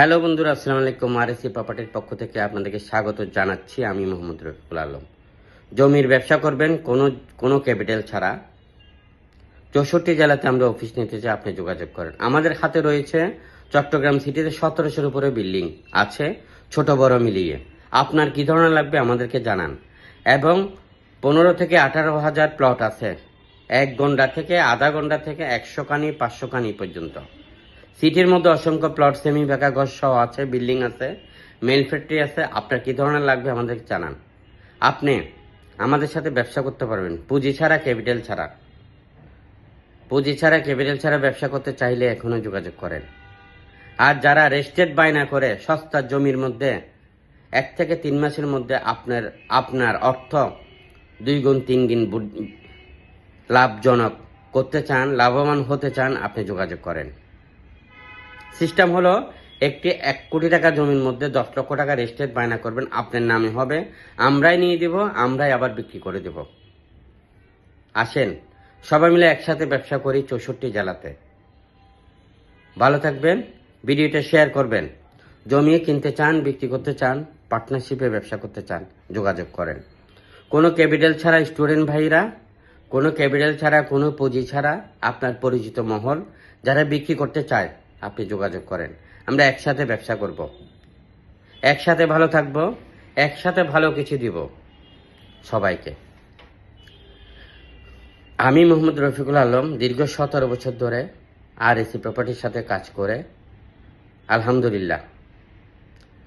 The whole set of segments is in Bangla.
হ্যালো বন্ধুরা, আসসালামু আলাইকুম। আরএসি প্রপার্টির পক্ষ থেকে আপনাদেরকে স্বাগত জানাচ্ছি। আমি মোহাম্মদ রফিকুল আলম। জমির ব্যবসা করবেন, কোনো কোনো ক্যাপিটাল ছাড়া। চৌষট্টি জেলাতে আমরা অফিস নিতে চাই, আপনি যোগাযোগ করেন। আমাদের হাতে রয়েছে চট্টগ্রাম সিটিতে সতেরোশোর উপরে বিল্ডিং আছে, ছোট বড় মিলিয়ে। আপনার কি ধরনের লাগবে আমাদেরকে জানান। এবং পনেরো থেকে আঠারো হাজার প্লট আছে, এক ঘণ্টা থেকে আধা ঘণ্টা থেকে একশো কানি, পাঁচশো কানি পর্যন্ত। সিটির মধ্যে অসংখ্য প্লট সেমি বেকা ঘর সহ আছে, বিল্ডিং আছে মেল ফ্যাক্টরি আছে। আপনার কি ধরনের লাগবে আমাদেরকে জানান। আপনি আমাদের সাথে ব্যবসা করতে পারবেন। পুঁজি ছাড়া ক্যাপিটাল ছাড়া। পুঁজি ছাড়া ক্যাপিটাল ছাড়া ব্যবসা করতে চাইলে এখনও যোগাযোগ করেন। আর যারা রেস্টেড বায়না করে, সস্তা জমির মধ্যে এক থেকে তিন মাসের মধ্যে আপনার আপনার অর্থ দুই গুণ, তিন গুণ লাভজনক করতে চান, লাভবান হতে চান, আপনি যোগাযোগ করেন। সিস্টেম হলো একটি এক কোটি টাকা জমির মধ্যে দশ লক্ষ টাকা রেস্টেড বায়না করবেন, আপনার নামে হবে, আমরাই নিয়ে দেব, আমরাই আবার বিক্রি করে দেব। আসেন, সবাই মিলে একসাথে ব্যবসা করি চৌষট্টি জেলাতে। ভালো থাকবেন, ভিডিওটা শেয়ার করবেন। জমি কিনতে চান, বিক্রি করতে চান, পার্টনারশিপে ব্যবসা করতে চান, যোগাযোগ করেন। কোনো ক্যাপিটাল ছাড়া স্টুডেন্ট ভাইরা, কোনো ক্যাপিটাল ছাড়া, কোনো পুঁজি ছাড়া আপনার পরিচিত মহল, যারা বিক্রি করতে চায় আপনি যোগাযোগ করেন। আমরা একসাথে ব্যবসা করব। একসাথে ভালো থাকব, একসাথে ভালো কিছু দিব সবাইকে। আমি মোহাম্মদ রফিকুল আলম, দীর্ঘ সতেরো বছর ধরে আর এসি প্রপার্টির সাথে কাজ করে, আলহামদুলিল্লাহ।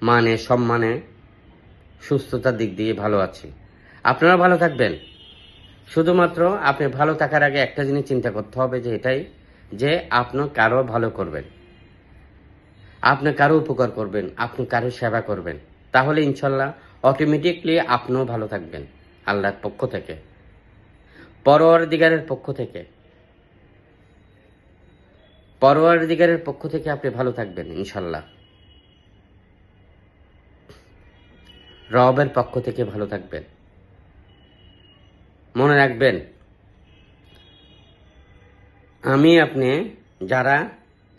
মানে সম্মানে, সুস্থতার দিক দিয়ে ভালো আছি। আপনারা ভালো থাকবেন। শুধুমাত্র আপনি ভালো থাকার আগে একটা জিনিস চিন্তা করতে হবে যে এটাই যে আপনি কারও ভালো করবেন। আপনি কারও উপকার করবেন, আপনি কারও সেবা করবেন। তাহলে ইনশাল্লাহ অটোমেটিকলি আপনিও ভালো থাকবেন, আল্লাহর পক্ষ থেকে। পরোয়ার দিগারের পক্ষ থেকে। পরোয়ার দিগারের পক্ষ থেকে আপনি ভালো থাকবেন, ইনশাল্লাহ। রবের পক্ষ থেকে ভালো থাকবেন। মনে রাখবেন, আমি আপনি, যারা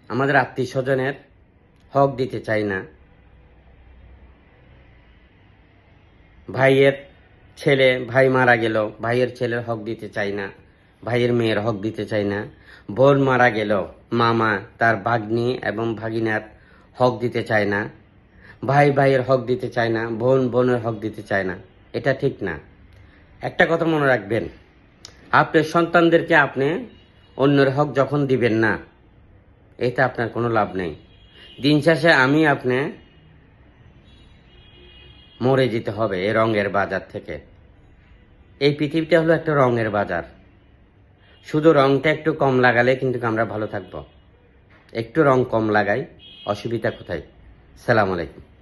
আমাদের আত্মীয় স্বজনের হক দিতে চাই না। ভাইয়ের ছেলে, ভাই মারা গেল, ভাইয়ের ছেলের হক দিতে চাই না, ভাইয়ের মেয়ের হক দিতে চাই না। বোন মারা গেল, মামা তার ভাগ্নি এবং ভাগিনার হক দিতে চায় না। ভাই ভাইয়ের হক দিতে চায় না, বোন বোনের হক দিতে চায় না, এটা ঠিক না। একটা কথা মনে রাখবেন, আপনি সন্তানদেরকে আপনি অন্যের হক যখন দিবেন না, এতে আপনার কোনো লাভ নেই। দিন শেষে আমি আপনি মরে যেতে হবে এই রঙের বাজার থেকে। এই পৃথিবীটা হলো একটা রঙের বাজার। শুধু রঙটা একটু কম লাগালে কিন্তু আমরা ভালো থাকব। একটু রং কম লাগাই, অসুবিধা কোথায়? সালাম আলাইকুম।